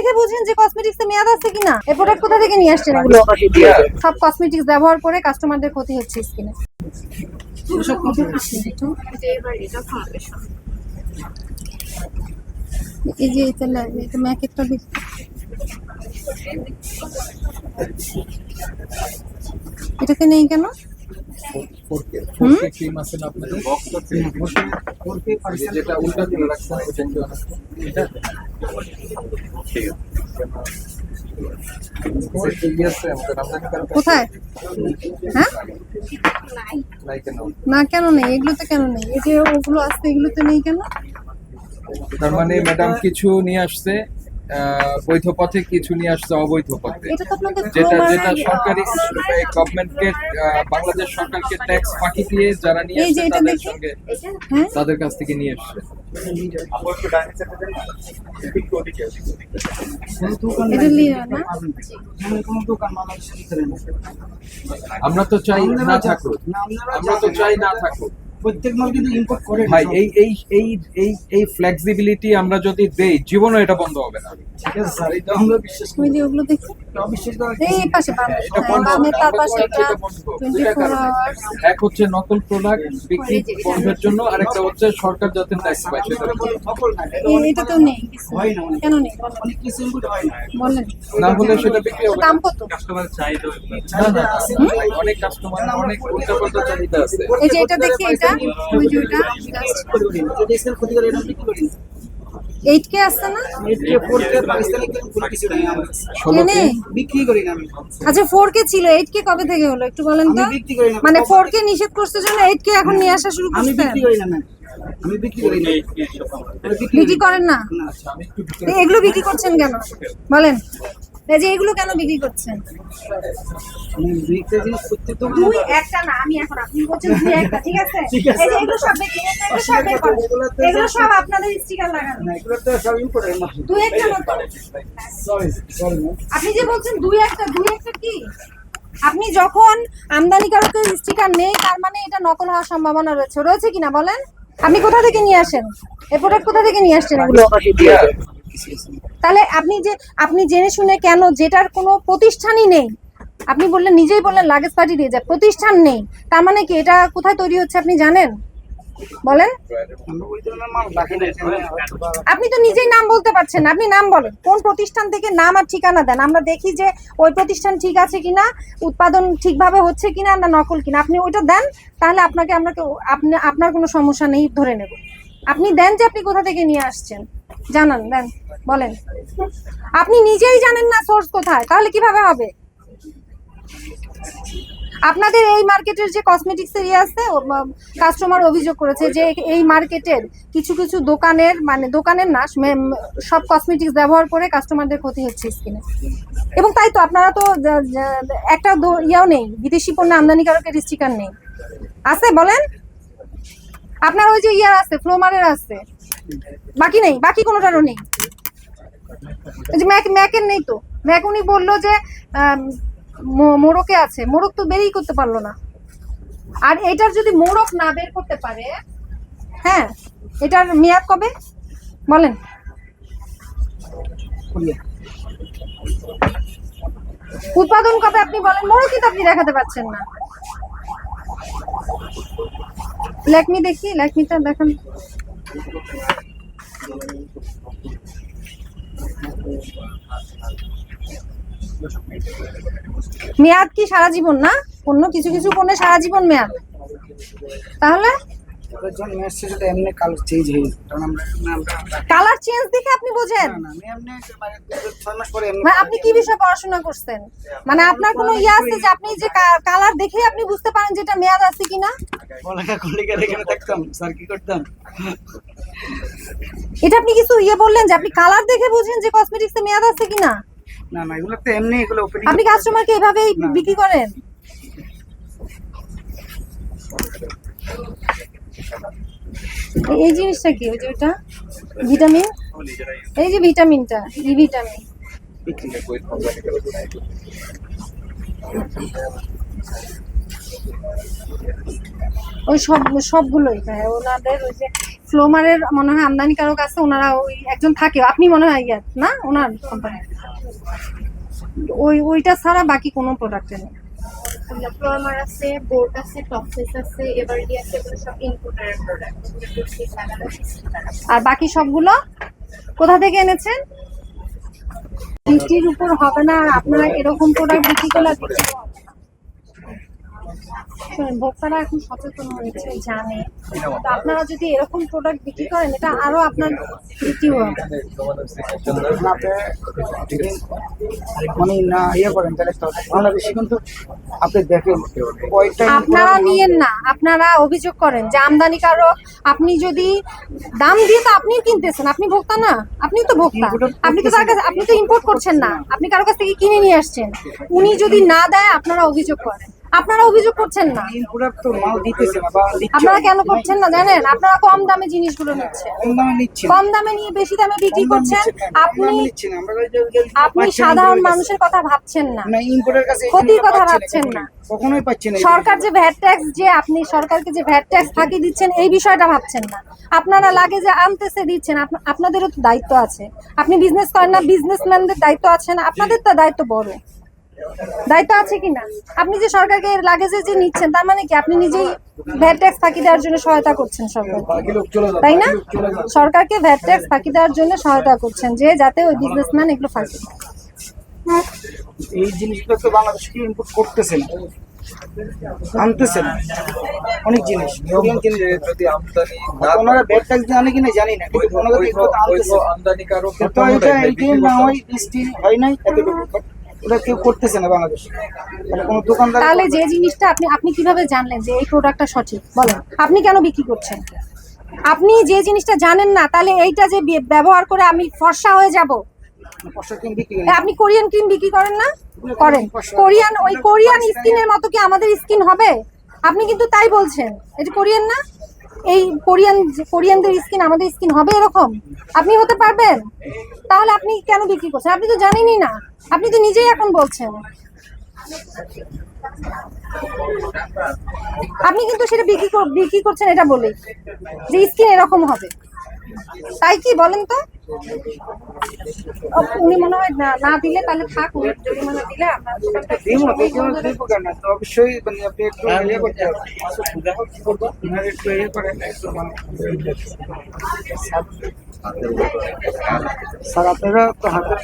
দেখে বুঝেন যে কসমেটিক্স এ মেয়াদ আছে কিনা। এই প্রোডাক্ট কোথা থেকে নিয়ে আসছেন এগুলো? সব কসমেটিক্স ব্যবহার করে কাস্টমারদের ক্ষতি হচ্ছে স্কিনে এই যে এটা লাগে এটা ম্যাকেটটা দিচ্ছি এটাতে নেই কেন? আপনাদের? যেটা উল্টা করে রাখছেন কোথায়? হ্যাঁ? না, কেন নেই? এগুলোতে কেন নেই? এই যে ওগুলো আসছে, এগুলোতে নেই কেন? তার মানে ম্যাডাম কিছু নিয়ে আসছে। বৈধ পথে কিছু নিয়ে আসছে অবৈধ পথে। যেটা যেটা সরকারি গভর্নমেন্টকে বাংলাদেশ সরকারকে ট্যাক্স ফাঁকি দিয়ে যারা নিয়ে আসছে তাদের সঙ্গে হ্যাঁ? তাদের কাছ থেকে নিয়ে আসছে। আমরা তো চাই না থাকুক। আমরা তো চাই না থাকুক। প্রত্যেক মাল কিন্তু ইম্পোর্ট করে ভাই এই এই এই এই এই ফ্লেক্সিবিলিটি আমরা যদি দেই জীবনও এটা বন্ধ হবে না। ঠিক আছে স্যার এটা আমরা বিশ্বাস ওই যে ওগুলো দেখি। করি করা। এই পাশে বাম তার পাশে এক হচ্ছে নকল প্রোডাক্ট বিক্রি বন্ধের জন্য আরেকটা হচ্ছে সরকার যাতে ট্যাক্স পায় সেটা আমরা বলি সকল না এটা এটা তো নেই হয় না কেন নেই? অনেক কিছু ইম্পোর্ট হয় না। বলেন। না হলে সেটা বিক্রি হবে দাম কত? না, না, না, অনেক কাস্টমার অনেক উল্টা চাহিদা আছে। এই যে এটা দেখি এটা ওই যে ওটা এটা বিক্রি এইট কে আসছে না বিক্রি করি আচ্ছা ফোর কে ছিল। এইট কে কবে থেকে হলো? একটু বলেন তো। আমি বিক্রি করি না। মানে ফোর কে নিষেধ করতে জন্য এইট কে এখন নিয়ে আসা শুরু আমি করছেন? বিক্রি করি না আমি বিক্রি করি না। বিক্রি বিক্রি করেন না? না এগুলো বিক্রি করছেন কেন? বলেন। যে এগুলো কেন বিক্রি করছেন? বিক্রি দুই একটা না আমি এখন আপনি বলছেন দুই একটা ঠিক আছে? এই যে এগুলো সব বিক্রি এগুলো সব বের করেন। এগুলো সব আপনাদের স্টিকার লাগানো। এগুলো তো সব ইম্পোর্টের মাল দুই একটা সরি সরি আপনি যে বলছেন দুই একটা দুই একটা কি? আপনি যখন আমদানিকারকের স্টিকার নেই তার মানে এটা নকল হওয়ার সম্ভাবনা রয়েছে। রয়েছে কিনা বলেন? আপনি কোথা থেকে নিয়ে আসেন? এই প্রোডাক্ট কোথা থেকে নিয়ে আসছেন? এগুলো তাহলে আপনি যে, আপনি জেনে শুনে কেন যেটার কোনো প্রতিষ্ঠানই নেই। আপনি বললেন, নিজেই বললেন লাগেজ পার্টি দিয়ে যায়। প্রতিষ্ঠান নেই। তার মানে কি এটা কোথায় তৈরি হচ্ছে আপনি জানেন? বলেন। আপনি তো নিজেই নাম বলতে পারছেন আপনি নাম বলেন। কোন প্রতিষ্ঠান থেকে নাম আর ঠিকানা দেন? আমরা দেখি যে ওই প্রতিষ্ঠান ঠিক আছে কিনা, উৎপাদন ঠিকভাবে হচ্ছে কিনা না নকল কিনা। আপনি ওইটা দেন, তাহলে আপনাকে আমরা আপনার কোনো সমস্যা নেই, ধরে নেব। আপনি দেন যে আপনি কোথা থেকে নিয়ে আসছেন। জানান, দেন, বলেন। আপনি নিজেই জানেন না সোর্স কোথায়, তাহলে কীভাবে হবে? আপনাদের এই মার্কেটের যে কসমেটিক্স এরিয়া আছে কাস্টমার অভিযোগ করেছে যে এই মার্কেটের কিছু কিছু দোকানের মানে দোকানের না সব কসমেটিক্স ব্যবহার করে কাস্টমারদের ক্ষতি হচ্ছে স্কিনে এবং তাই তো, আপনারা তো একটা ইয়েও নেই, বিদেশি পণ্য আমদানিকারকের স্টিকার নেই। আছে, বলেন? আপনার ওই যে ইয়ার আছে ফ্লোমারের আছে। বাকি নেই বাকি কোনোটারও নেই। যে ম্যাক ম্যাকের নেই তো। ম্যাক উনি বলল যে আম, মো- মোড়কে আছে। মোড়ক তো বেরই করতে পারল না। আর এটার যদি মোড়ক না বের করতে পারে হ্যাঁ এটার মেয়াদ কবে? বলেন। উৎপাদন কবে আপনি বলেন? মোড়কই তো আপনি দেখাতে পাচ্ছেন না। ল্যাকমি দেখি ল্যাকমিটা দেখান। মেয়াদ কি সারা জীবন না? অন্য কিছু কিছু পণ্যে সারা জীবন মেয়াদ। তাহলে? যদি এমনি কালার চেঞ্জ হয়ে যায় কারণ আমরা আমরা আমরা- কালার চেঞ্জ দেখে আপনি বোঝেন? না না আমি এমনি মানে ছয় মাস পরে এমনি আপনি কি বিষয়ে পড়াশোনা করছেন? মানে আপনার কোনো ইয়ে আছে যে আপনি যে কালার দেখে আপনি বুঝতে পারেন যেটা মেয়াদ আছে কিনা? পড়ালেখা করলে এখানে থাকতাম স্যার কি করতাম এটা আপনি কিছু ইয়ে বললেন যে আপনি কালার দেখে বুঝেন যে কসমেটিক্স মেয়াদ আছে কিনা? না না এগুলো তো এমনি এগুলো ওপেনিং আপনি কাস্টমারকে এভাবেই। বিক্রি করেন? এই জিনিসটা কি? ওই যে ওটা ভিটামিন? এই যে ভিটামিনটা, ই ভিটামিন। ওই সব, সবগুলোই হ্যাঁ ওনাদের ওই যে ফ্লোমারের মনে হয় আমদানিকারক আছে, ওনারা ওই একজন থাকে। আপনি মনে হয় ইয়ে না? ওনার কোম্পানি ওই, ওইটা ছাড়া বাকি কোনো প্রোডাক্টে নেই। ফ্লোরমার আছে বোর্ড আছে টপসেস আছে এভারডি আছে এগুলো সব ইনপুটের প্রোডাক্ট আর বাকি সবগুলো কোথা থেকে এনেছেন? বৃষ্টির উপর হবে না আপনারা এরকম প্রোডাক্ট বিক্রি করলে বিক্রি হবে না। শোনেন, ভোক্তারা এখন সচেতন হয়েছে জানে। তো আপনারা যদি এরকম প্রোডাক্ট বিক্রি করেন এটা আরও আপনার বিক্রি হবে। না আপনি যদি মানে না ইয়ে করেন তাহলে তো বাংলাদেশে কিন্তু আপনি দেখেন আপনারা নিয়েন না আপনারা অভিযোগ করেন যে আমদানি আমদানিকারক আপনি যদি দাম দিয়ে তো আপনি কিনতেছেন আপনি ভোক্তা না আপনি তো ভোক্তা। আপনি তো তার কাছে আপনি তো ইম্পোর্ট করছেন না আপনি কারও কাছ থেকে কিনে নিয়ে আসছেন। উনি যদি না দেয় আপনারা অভিযোগ করেন। আপনারা অভিযোগ করছেন না। আপনারা কেন করছেন না জানেন? আপনারা কম দামে জিনিসগুলো নিচ্ছেন। কম দামে নিয়ে বেশি দামে বিক্রি করছেন। আপনি আপনি সাধারণ মানুষের কথা ভাবছেন না। ক্ষতির কথা ভাবছেন না। কখনোই। সরকার যে ভ্যাট ট্যাক্স যে আপনি সরকারকে যে ভ্যাট ট্যাক্স ফাঁকি দিচ্ছেন এই বিষয়টা ভাবছেন না। আপনারা লাগে যে আনতেছে দিচ্ছেন। আপনাদেরও তো দায়িত্ব আছে। আপনি বিজনেস করেন না বিজনেসম্যানদের দায়িত্ব আছে না। আপনাদের তো দায়িত্ব বড়। দায়িত্ব আছে কি না আপনি যে সরকারকে এর লাগেজে যে নিচ্ছেন তার মানে কি? আপনি নিজেই ভ্যাট ট্যাক্স ফাঁকি দেওয়ার জন্য সহায়তা করছেন সরকার তাই না? সরকারকে ভ্যাট ট্যাক্স ফাঁকি দেওয়ার জন্য সহায়তা করছেন যে যাতে ওই বিজনেসম্যান এগুলো ফাঁকি এই জিনিসগুলো তো বাংলাদেশকে ইম্পোর্ট করতেছে না আনতেছে না। অনেক জিনিস। যদি আমদানি ওনারা ট্যাক্স কিনা জানি না কিন্তু ওনারা না হয় হয় নাই এতটুকু ওটা কেউ করতেছে না বাংলাদেশে। মানে কোনো দোকানদার তাহলে যে জিনিসটা আপনি আপনি কীভাবে জানলেন যে এই প্রোডাক্টটা সঠিক? বলেন আপনি কেন বিক্রি করছেন? আপনি যে জিনিসটা জানেন না তাহলে এইটা যে ব্যবহার করে আমি ফর্সা হয়ে যাব। আপনি কোরিয়ান ক্রিম বিক্রি করেন না? করেন। কোরিয়ান ওই কোরিয়ান স্কিনের মতো কি আমাদের স্কিন হবে? আপনি কিন্তু তাই বলছেন। এটা কোরিয়ান না? এই কোরিয়ান কোরিয়ানদের স্কিন আমাদের স্কিন হবে এরকম? আপনি হতে পারবেন? তাহলে আপনি কেন বিক্রি করছেন? আপনি তো জানেনই না। আপনি তো নিজেই এখন বলছেন। আপনি কিন্তু সেটা বিক্রি কর- বিক্রি করছেন এটা বলেই যে স্কিন এরকম হবে। তাই কি বলেন তো? উনি মনে হয় না না দিলে তাহলে থাক উনি দিলে অবশ্যই মানে আপনি একটু ইয়ে করতে হবে। একটু ইয়ে করেন, একটু মানে- স্যার আপনারা তো হাতে